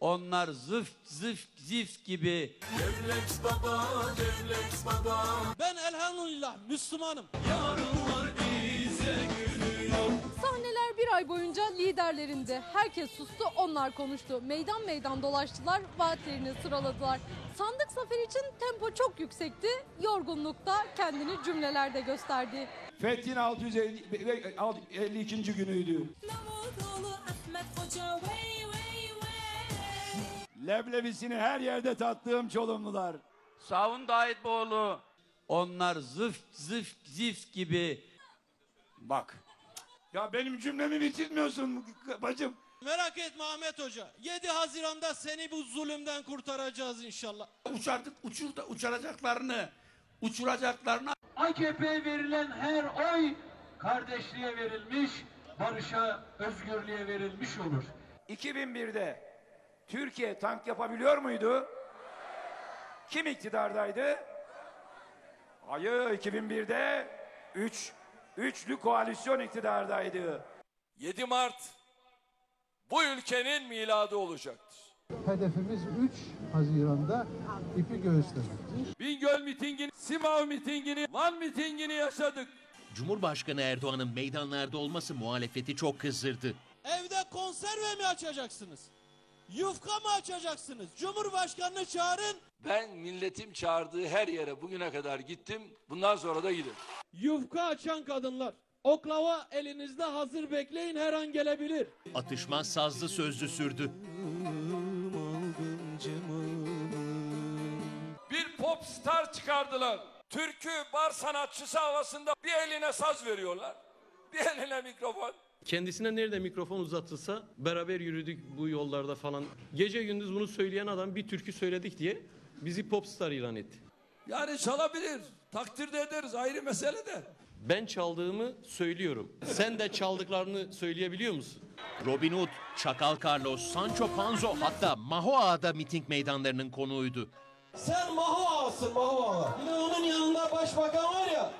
Onlar zıft zıft zift gibi Ben elhamdülillah Müslümanım. Sahneler bir ay boyunca liderlerindi. Herkes sustu, onlar konuştu. Meydan meydan dolaştılar, vaatlerini sıraladılar. Sandık zaferi için tempo çok yüksekti. Yorgunlukta kendini cümlelerde gösterdi. Fethin 652. günüydü. Davutoğlu Ahmet Hoca vey vey vey. Leblevisini her yerde tattığım Çolumlular. Savun Dayıtboğlu onlar zıft zıft zift gibi Bak. Ya benim cümlemi bitirmiyorsun bacım. Merak etme Ahmet Hoca. 7 Haziran'da seni bu zulümden kurtaracağız inşallah. uçardık uçur, uçuracaklarını uçuracaklarını AKP'ye verilen her oy kardeşliğe verilmiş, barışa, özgürlüğe verilmiş olur. 2001'de Türkiye tank yapabiliyor muydu? Kim iktidardaydı? Hayır 2001'de 3 üçlü koalisyon iktidardaydı. 7 Mart bu ülkenin miladı olacaktır. Hedefimiz 3 Haziran'da ipi göğüslemektir. Bingöl mitingini, Simav mitingini, Van mitingini yaşadık. Cumhurbaşkanı Erdoğan'ın meydanlarda olması muhalefeti çok kızdırdı. Evde konserve mi açacaksınız? Yufka mı açacaksınız? Cumhurbaşkanını çağırın. Ben milletim çağırdığı her yere bugüne kadar gittim. Bundan sonra da giderim. Yufka açan kadınlar. Oklava elinizde hazır bekleyin her an gelebilir. Atışma sazlı sözlü sürdü. Bir pop star çıkardılar. Türkü bar sanatçısı havasında bir eline saz veriyorlar. Bir eline mikrofon. Kendisine nerede mikrofon uzatılsa beraber yürüdük bu yollarda falan. Gece gündüz bunu söyleyen adam bir türkü söyledik diye bizi popstar ilan etti. Yani çalabilir. Takdir de ederiz ayrı mesele de. Ben çaldığımı söylüyorum. Sen de çaldıklarını söyleyebiliyor musun? Robin Hood, Çakal Carlos, Sancho Panzo hatta Maho Ağa da miting meydanlarının konuğuydu. Sen Maho ağasın Maho ağa. Bir de onun yanında başbakan var ya.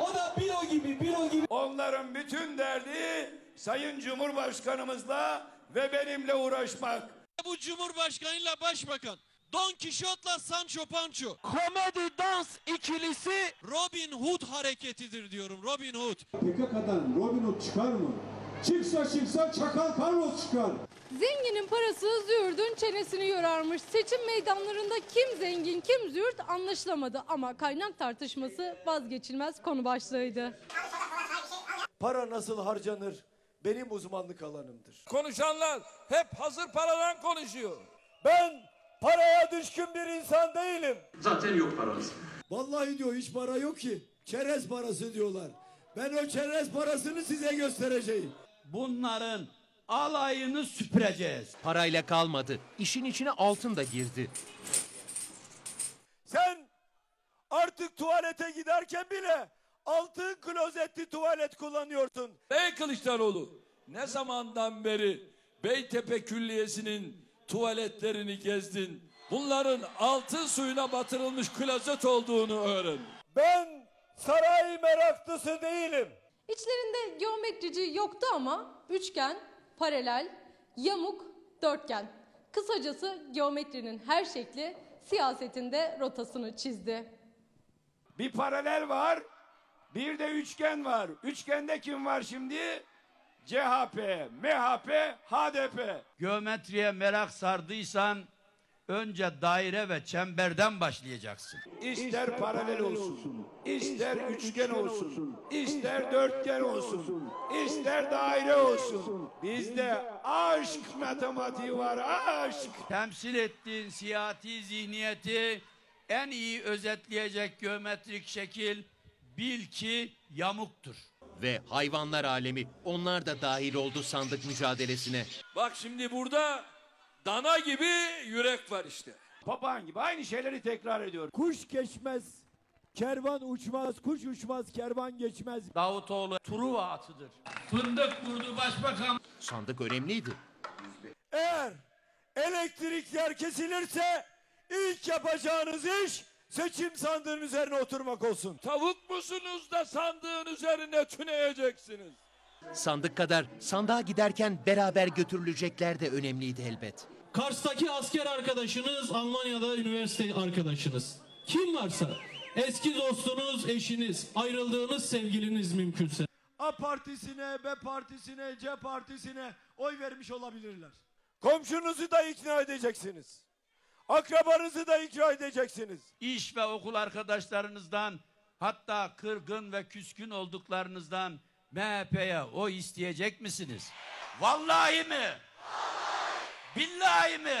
O da Bilo gibi Bilo gibi. Onların bütün derdi Sayın Cumhurbaşkanımızla ve benimle uğraşmak. Bu Cumhurbaşkanıyla başbakan. Don Kişot'la Sancho Pancho. Komedi dans ikilisi Robin Hood hareketidir diyorum. Robin Hood. PKK'dan Robin Hood çıkar mı? Çıksa çıksa Çakal Carlos çıkar. Zenginin parası züğürdün çenesini yorarmış. Seçim meydanlarında kim zengin kim züğürt anlaşılamadı ama kaynak tartışması vazgeçilmez konu başlığıydı. Para nasıl harcanır? Benim uzmanlık alanımdır. Konuşanlar hep hazır paradan konuşuyor. Ben paraya düşkün bir insan değilim. Zaten yok paramız. Vallahi diyor hiç para yok ki. Çerez parası diyorlar. Ben o çerez parasını size göstereceğim. Bunların alayını süpüreceğiz. Parayla kalmadı. İşin içine altın da girdi. Sen artık tuvalete giderken bile altın klozetli tuvalet kullanıyorsun. Ey Kılıçdaroğlu ne zamandan beri Beytepe Külliyesi'nin tuvaletlerini gezdin. Bunların altın suyuna batırılmış klozet olduğunu öğren. Ben saray meraklısı değilim. İçlerinde geometrici yoktu ama üçgen, paralel, yamuk, dörtgen. Kısacası geometrinin her şekli siyasetinde rotasını çizdi. Bir paralel var, bir de üçgen var. Üçgende kim var şimdi? CHP, MHP, HDP. Geometriye merak sardıysan önce daire ve çemberden başlayacaksın. İster paralel olsun, ister üçgen olsun, ister dörtgen olsun, ister daire olsun. Bizde aşk matematiği var, aşk. Temsil ettiğin siyasi zihniyeti en iyi özetleyecek geometrik şekil bil ki yamuktur. Ve hayvanlar alemi onlar da dahil oldu sandık mücadelesine. Bak şimdi burada dana gibi yürek var işte. Papağan gibi aynı şeyleri tekrar ediyor. Kuş geçmez, kervan uçmaz, kuş uçmaz, kervan geçmez. Davutoğlu Truva atıdır. Fındık vurdu başbakan. Sandık önemliydi. Eğer elektrikler kesilirse ilk yapacağınız iş seçim sandığının üzerine oturmak olsun. Tavuk musunuz da sandığın üzerine tüneyeceksiniz? Sandık kadar sandığa giderken beraber götürülecekler de önemliydi elbet. Kars'taki asker arkadaşınız, Almanya'da üniversite arkadaşınız. Kim varsa eski dostunuz, eşiniz, ayrıldığınız sevgiliniz mümkünse. A partisine, B partisine, C partisine oy vermiş olabilirler. Komşunuzu da ikna edeceksiniz. Akrabanızı da ikna edeceksiniz. İş ve okul arkadaşlarınızdan hatta kırgın ve küskün olduklarınızdan MHP'ye o isteyecek misiniz? Vallahi mi? Billahi mi?